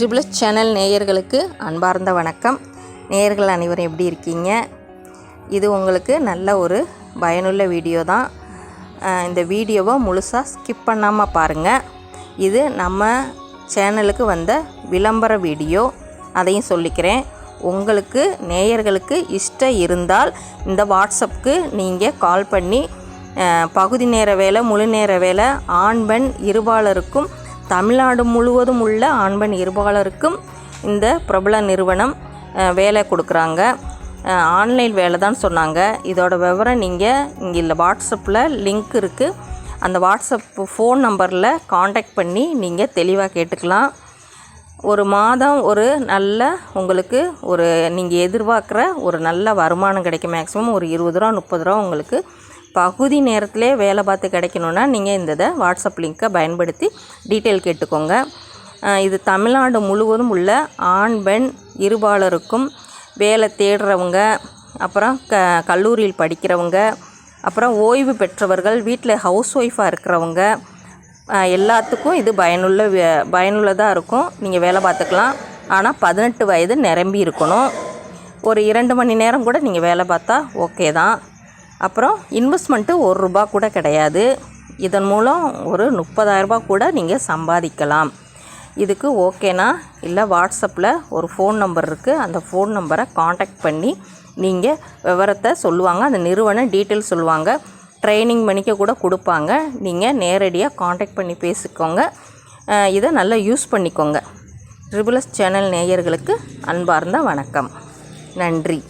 Triple channel நேயர்களுக்கு அன்பார்ந்த வணக்கம். நேயர்கள் அனைவரும் எப்படி இருக்கீங்க? இது உங்களுக்கு நல்ல ஒரு பயனுள்ள வீடியோ தான். இந்த வீடியோவை முழுசாக ஸ்கிப் பண்ணாமல் பாருங்கள் இது நம்ம சேனலுக்கு வந்த விளம்பர வீடியோ. அதையும் சொல்லிக்கிறேன். உங்களுக்கு நேயர்களுக்கு இஷ்டம் இருந்தால் இந்த வாட்ஸ்அப்புக்கு நீங்கள் கால் பண்ணி பகுதி நேர வேலை முழு நேர வேலை ஆண் பெண் இருபாலருக்கும் தமிழ்நாடு முழுவதும் உள்ள ஆண் பெண் இருபாலருக்கும் இந்த பிரபல நிறுவனம் வேலை கொடுக்குறாங்க. ஆன்லைன் வேலை தான் சொன்னாங்க. இதோட விவரம் நீங்கள் இங்கே இல்லை வாட்ஸ்அப்பில் லிங்க் இருக்குது அந்த வாட்ஸ்அப் ஃபோன் நம்பரில் காண்டாக்ட் பண்ணி நீங்கள் தெளிவாக கேட்டுக்கலாம். ஒரு மாதம் ஒரு நல்ல உங்களுக்கு ஒரு நீங்கள் எதிர்பார்க்குற ஒரு நல்ல வருமானம் கிடைக்கும். மேக்ஸிமம் ஒரு இருபது ரூபா முப்பது ரூபா உங்களுக்கு பகுதி நேரத்திலே வேலை பார்த்து கிடைக்கணுன்னா நீங்கள் இந்த இதை வாட்ஸ்அப் லிங்க்கை பயன்படுத்தி டீட்டெயில் கேட்டுக்கோங்க. இது தமிழ்நாடு முழுவதும் உள்ள ஆண் பெண் இருபாலருக்கும் வேலை தேடுறவங்க அப்புறம் க கல்லூரியில் படிக்கிறவங்க அப்புறம் ஓய்வு பெற்றவர்கள் வீட்டில் ஹவுஸ் ஒய்ஃபாக இருக்கிறவங்க எல்லாத்துக்கும் இது பயனுள்ள வே- பயனுள்ளதாக இருக்கும். நீங்கள் வேலை பார்த்துக்கலாம். ஆனால் பதினெட்டு வயது நிரம்பி இருக்கணும். ஒரு இரண்டு மணி நேரம் கூட நீங்கள் வேலை பார்த்தா ஓகே தான். அப்புறம் இன்வெஸ்ட்மெண்ட்டு ஒரு ரூபா கூட கிடையாது. இதன் மூலம் ஒரு முப்பதாயிரரூபா கூட நீங்கள் சம்பாதிக்கலாம். இதுக்கு ஓகேனா இல்லை வாட்ஸ்அப்பில் ஒரு ஃபோன் நம்பர் இருக்குது அந்த ஃபோன் நம்பரை காண்டாக்ட் பண்ணி நீங்கள் விவரத்தை சொல்லுவாங்க. அந்த நிறுவனம் டீட்டெயில் சொல்லுவாங்க. ட்ரைனிங் பண்ணிக்க கூட கொடுப்பாங்க. நீங்கள் நேரடியாக காண்டாக்ட் பண்ணி பேசிக்கோங்க. இதை நல்லா யூஸ் பண்ணிக்கோங்க. ட்ரிபிளஸ் சேனல் நேயர்களுக்கு அன்பார்ந்த வணக்கம். நன்றி.